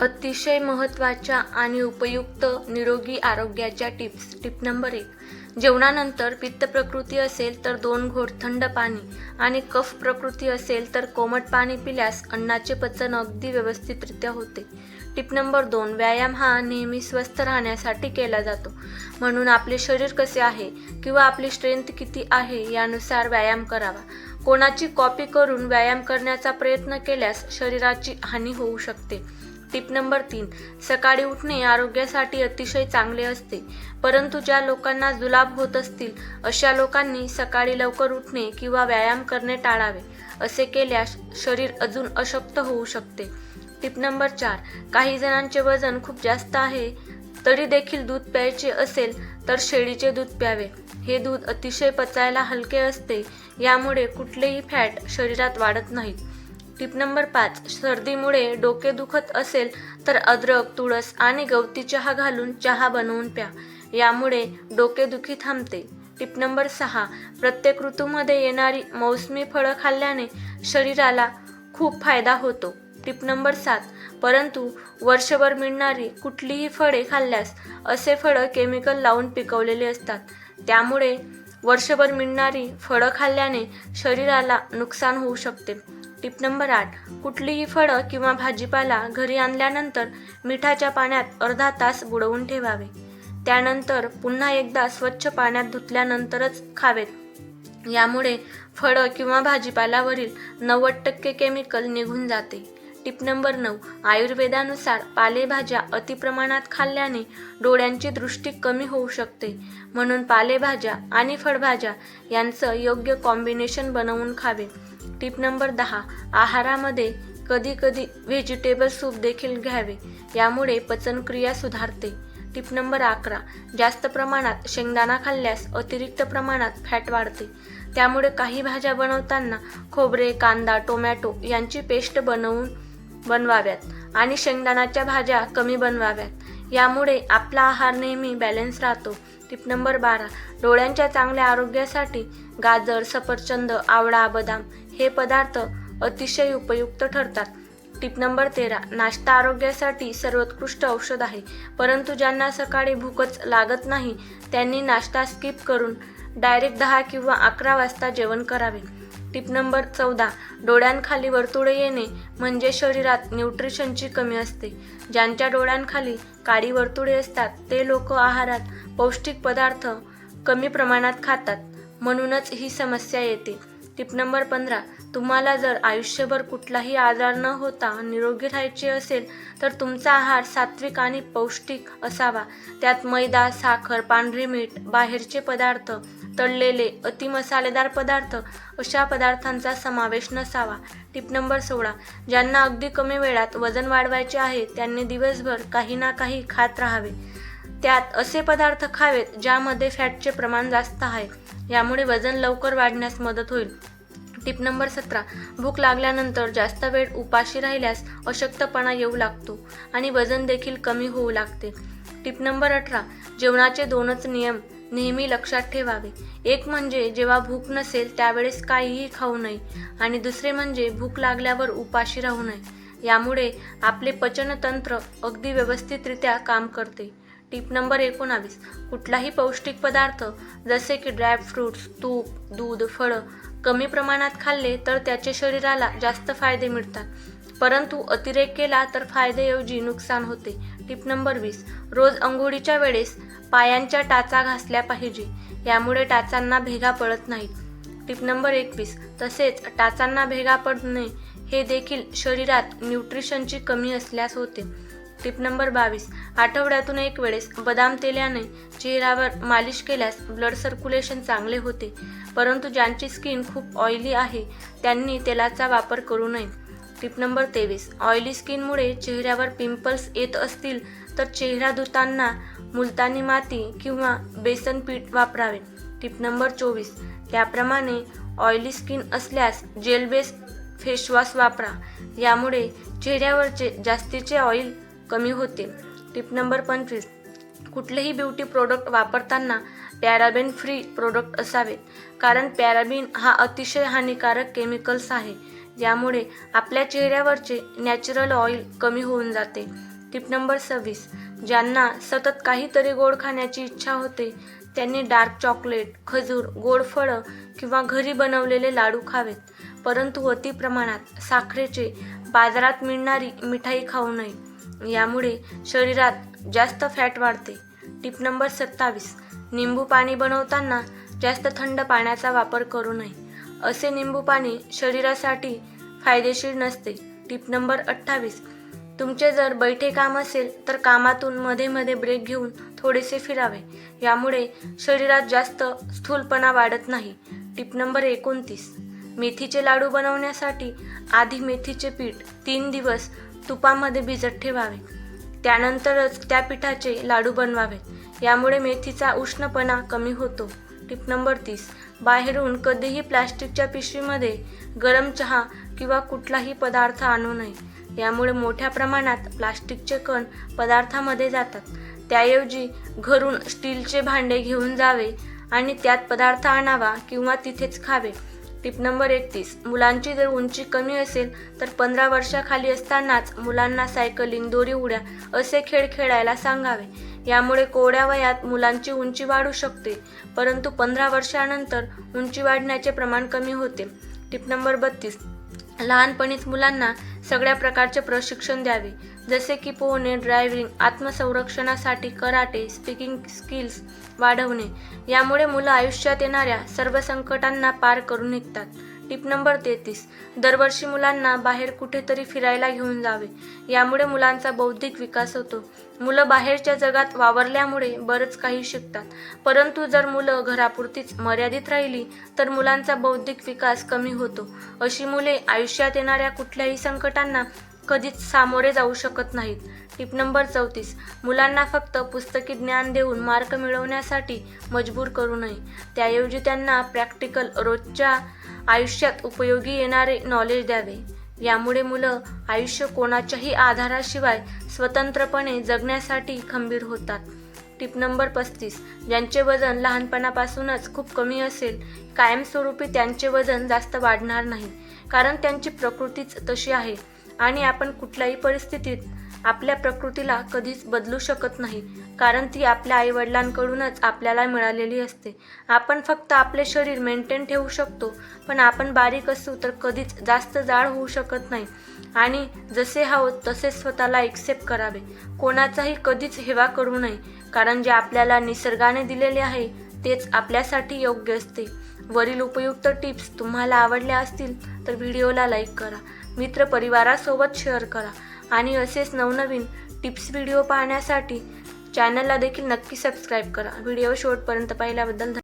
अतिशय महत्त्वाच्या आणि उपयुक्त निरोगी आरोग्याच्या टिप्स. टिप नंबर एक जेवणानंतर पित्त प्रकृती असेल तर दोन घोट थंड पाणी आणि कफ प्रकृती असेल तर कोमट पाणी पिल्यास अन्नाचे पचन अगदी व्यवस्थितरित्या होते. टिप नंबर दोन व्यायाम हा नेहमी स्वस्थ राहण्यासाठी केला जातो. म्हणून आपले शरीर कसे आहे किंवा आपली स्ट्रेंथ किती आहे यानुसार व्यायाम करावा. कोणाची कॉपी करून व्यायाम करण्याचा प्रयत्न केल्यास शरीराची हानी होऊ शकते. टिप नंबर तीन. सकाळी उठणे आरोग्यासाठी अतिशय चांगले असते. परंतु ज्या लोकांना जुलाब होत असतील अशा लोकांनी सकाळी लवकर उठणे किंवा व्यायाम करणे टाळावे. असे केल्यास शरीर अजून अशक्त होऊ शकते. टिप नंबर चार. काही जणांचे वजन खूप जास्त आहे तरी देखील दूध प्यायचे असेल तर शेळीचे दूध प्यावे. हे दूध अतिशय पचायला हलके असते यामुळे कुठलेही फॅट शरीरात वाढत नाहीत. टिप नंबर पाच सर्दीमुळे डोके दुखत असेल तर अद्रक तुळस आणि गवती चहा घालून चहा बनवून प्या. यामुळे डोकेदुखी थांबते. टिप नंबर सहा प्रत्येक ऋतूमध्ये येणारी मौसमी फळं खाल्ल्याने शरीराला खूप फायदा होतो. टिप नंबर सात परंतु वर्षभर मिळणारी कुठलीही फळे खाल्ल्यास असे फळं केमिकल लावून पिकवलेले असतात. त्यामुळे वर्षभर मिळणारी फळं खाल्ल्याने शरीराला नुकसान होऊ शकते. टिप नंबर आठ. कुठलीही फळं किंवा भाजीपाला घरी आणल्यानंतर मिठाच्या पाण्यात अर्धा तास बुडवून ठेवावे. त्यानंतर पुन्हा एकदा स्वच्छ पाण्यात धुतल्यानंतरच खावेत. यामुळे फळं किंवा भाजीपाल्यावरील नव्वद टक्के केमिकल निघून जाते. टिप नंबर नऊ. आयुर्वेदानुसार पालेभाज्या अतिप्रमाणात खाल्ल्याने डोळ्यांची दृष्टी कमी होऊ शकते. म्हणून पालेभाज्या आणि फळभाज्या यांचं योग्य कॉम्बिनेशन बनवून खावे टिप नंबर दहा. आहारामध्ये कधी कधी व्हेजिटेबल सूप देखील घ्यावे. यामुळे पचनक्रिया सुधारते. टिप नंबर अकरा. जास्त प्रमाणात शेंगदाणा खाल्ल्यास अतिरिक्त प्रमाणात फॅट वाढते. त्यामुळे काही भाज्या बनवताना खोबरे कांदा टोमॅटो यांची पेस्ट बनवून बनवाव्यात आणि शेंगदाण्याच्या भाज्या कमी बनवाव्यात. यामुळे आपला आहार नेहमी बॅलन्स राहतो. टिप नंबर बारा. डोळ्यांच्या चांगल्या आरोग्यासाठी गाजर सफरचंद आवळा बदाम हे पदार्थ अतिशय उपयुक्त ठरतात. टिप नंबर तेरा. नाश्ता आरोग्यासाठी सर्वोत्कृष्ट औषध आहे. परंतु ज्यांना सकाळी भूकच लागत नाही त्यांनी नाश्ता स्किप करून डायरेक्ट दहा किंवा अकरा वाजता जेवण करावे. टिप नंबर चौदा. डोळ्यांखाली वर्तुळे येणे म्हणजे शरीरात न्यूट्रिशनची कमी असते. ज्यांच्या डोळ्यांखाली काळी वर्तुळे असतात ते लोक आहारात पौष्टिक पदार्थ कमी प्रमाणात खातात. म्हणूनच ही समस्या येते. टिप नंबर पंधरा. तुम्हाला जर आयुष्यभर कुठलाही आजार न होता निरोगी राहायचे असेल तर तुमचा आहार सात्विक आणि पौष्टिक असावा. त्यात मैदा साखर पांढरे मीठ बाहेरचे पदार्थ तळलेले अतिमसालेदार पदार्थ अशा पदार्थांचा समावेश नसावा. टिप नंबर सोळा. ज्यांना अगदी कमी वेळात वजन वाढवायचे आहे त्यांनी दिवसभर काही ना काही खात राहावे. त्यात असे पदार्थ खावेत ज्यामध्ये फॅटचे प्रमाण जास्त आहे. यामुळे वजन लवकर वाढण्यास मदत होईल. टिप नंबर सतरा. भूक लागल्यानंतर जास्त वेळ उपाशी राहिल्यास अशक्तपणा येऊ लागतो आणि वजन देखील कमी होऊ लागते. टिप नंबर अठरा. जेवणाचे दोनच नियम नेहमी लक्षात ठेवावे. एक म्हणजे जेव्हा भूक नसेल त्यावेळेस काहीही खाऊ नये आणि दुसरे म्हणजे भूक लागल्यावर उपाशी राहू नये. यामुळे आपले पचनतंत्र अगदी व्यवस्थितरित्या काम करते. टिप नंबर एकोणावीस. कुठलाही पौष्टिक पदार्थ जसे की ड्रायफ्रूट्स तूप दूध फळं कमी प्रमाणात खाल्ले तर त्याचे शरीराला जास्त फायदे मिळतात. परंतु अतिरेक केला तर फायदेऐवजी नुकसान होते. टिप नंबर वीस. रोज अंघोळीच्या वेळेस पायांच्या टाचा घासल्या पाहिजे. यामुळे टाचांना भेगा पडत नाहीत. टिप नंबर एकवीस. तसेच टाचांना भेगा पडणे हे देखील शरीरात न्यूट्रिशनची कमी असल्यास होते. टिप नंबर बावीस. आठवड्यातून एक वेळेस बदाम तेलाने चेहऱ्यावर मालिश केल्यास ब्लड सर्क्युलेशन चांगले होते. परंतु ज्यांची स्किन खूप ऑइली आहे त्यांनी तेलाचा वापर करू नये. टिप नंबर तेवीस. ऑइली स्किनमुळे चेहऱ्यावर पिंपल्स येत असतील तर चेहरा धुताना मुलतानी माती किंवा बेसन पीठ वापरावे. टिप नंबर चोवीस. त्याप्रमाणे ऑइली स्किन असल्यास जेल बेस फेसवॉश वापरा. यामुळे चेहऱ्यावरचे जास्तीचे ऑइल कमी होते. टिप नंबर पंचवीस. कुठलेही ब्युटी प्रोडक्ट वापरताना पॅराबेन फ्री प्रोडक्ट असावेत. कारण पॅराबीन हा अतिशय हानिकारक केमिकल्स आहे. यामुळे आपल्या चेहऱ्यावरचे नॅचरल ऑइल कमी होऊन जाते. टिप नंबर सव्वीस. ज्यांना सतत काहीतरी गोड खाण्याची इच्छा होते त्यांनी डार्क चॉकलेट खजूर गोड फळं किंवा घरी बनवलेले लाडू खावेत. परंतु अति प्रमाणात साखरेचे बाजारात मिळणारी मिठाई खाऊ नये. यामुळे शरीरात जास्त फॅट वाढते. टिप नंबर सत्तावीस. निंबू पाणी बनवताना जास्त थंड पाण्याचा वापर करू नये. असे निंबू पाणी शरीरासाठी फायदेशीर नसते. टिप नंबर अठ्ठावीस. तुमचे जर बैठे काम असेल तर कामातून मध्ये मध्ये ब्रेक घेऊन थोडेसे फिरावे. यामुळे शरीरात जास्त स्थूलपणा वाढत नाही. टिप नंबर एकोणतीस. मेथीचे लाडू बनवण्यासाठी आधी मेथीचे पीठ तीन दिवस तुपामध्ये भिजत ठेवावे. त्यानंतरच त्या पिठाचे लाडू बनवावेत यामुळे मेथीचा उष्णपणा कमी होतो. टिप नंबर तीस. बाहेरून कधीही प्लॅस्टिकच्या पिशवीमध्ये गरम चहा किंवा कुठलाही पदार्थ आणू नये. यामुळे मोठ्या प्रमाणात प्लास्टिकचे कण पदार्थामध्ये जातात. त्याऐवजी घरून स्टीलचे भांडे घेऊन जावे आणि त्यात पदार्थ आणावा किंवा तिथेच खावे. टिप नंबर एकतीस. मुलांची जर उंची कमी असेल तर पंधरा वर्षाखाली असतानाच मुलांना सायकलिंग दोरी उड्या असे खेळ खेळायला सांगावे. यामुळे कोवड्या वयात मुलांची उंची वाढू शकते परंतु पंधरा वर्षानंतर उंची वाढण्याचे प्रमाण कमी होते. टिप नंबर बत्तीस. लहानपणीच मुलांना सगळ्या प्रकारचे प्रशिक्षण द्यावे. जसे की पोहणे ड्रायव्हिंग आत्मसंरक्षणासाठी कराटे स्पीकिंग स्किल्स वाढवणे यामुळे मुलं आयुष्यात येणाऱ्या सर्व संकटांना पार करून निघतात. टिप नंबर तेहतीस. दरवर्षी मुलांना बाहेर कुठेतरी फिरायला घेऊन जावे. यामुळे मुलांचा बौद्धिक विकास होतो. मुलं बाहेरच्या जगात वावरल्यामुळे बरंच काही शिकतात. परंतु जर मुलं घरापुरतीच मर्यादित राहिली तर मुलांचा बौद्धिक विकास कमी होतो. अशी मुले आयुष्यात येणाऱ्या कुठल्याही संकटांना कधीच सामोरे जाऊ शकत नाहीत. टिप नंबर चौतीस. मुलांना फक्त पुस्तकी ज्ञान देऊन मार्क मिळवण्यासाठी मजबूर करू नये. त्याऐवजी त्यांना प्रॅक्टिकल रोजच्या आयुष्यात उपयोगी येणारे नॉलेज द्यावे. यामुळे मुलं आयुष्य कोणाच्याही आधाराशिवाय स्वतंत्रपणे जगण्यासाठी खंबीर होतात. टिप नंबर पस्तीस. ज्यांचे वजन लहानपणापासूनच खूप कमी असेल कायमस्वरूपी त्यांचे वजन जास्त वाढणार नाही कारण त्यांची प्रकृतीच तशी आहे. आणि आपण कुठल्याही परिस्थितीत आपल्या प्रकृतीला कधीच बदलू शकत नाही कारण ती आपल्या आईवडिलांकडूनच आपल्याला मिळालेली असते. आपण फक्त आपले शरीर मेंटेन ठेवू शकतो पण आपण बारीक असू तर कधीच जास्त जाड होऊ शकत नाही. आणि जसे हवं तसे स्वतःला एक्सेप्ट करावे. कोणाचाही कधीच हेवा करू नये कारण जे आपल्याला निसर्गाने दिलेले आहे तेच आपल्यासाठी योग्य असते. वरील उपयुक्त टिप्स तुम्हाला आवडल्या असतील तर व्हिडिओला लाईक करा. मित्र परिवारासोबत शेअर करा. आणि असेच नवनवीन टिप्स व्हिडिओ पाहण्यासाठी चॅनलला देखील नक्की सबस्क्राईब करा. व्हिडिओ शेवटपर्यंत पाहिल्याबद्दल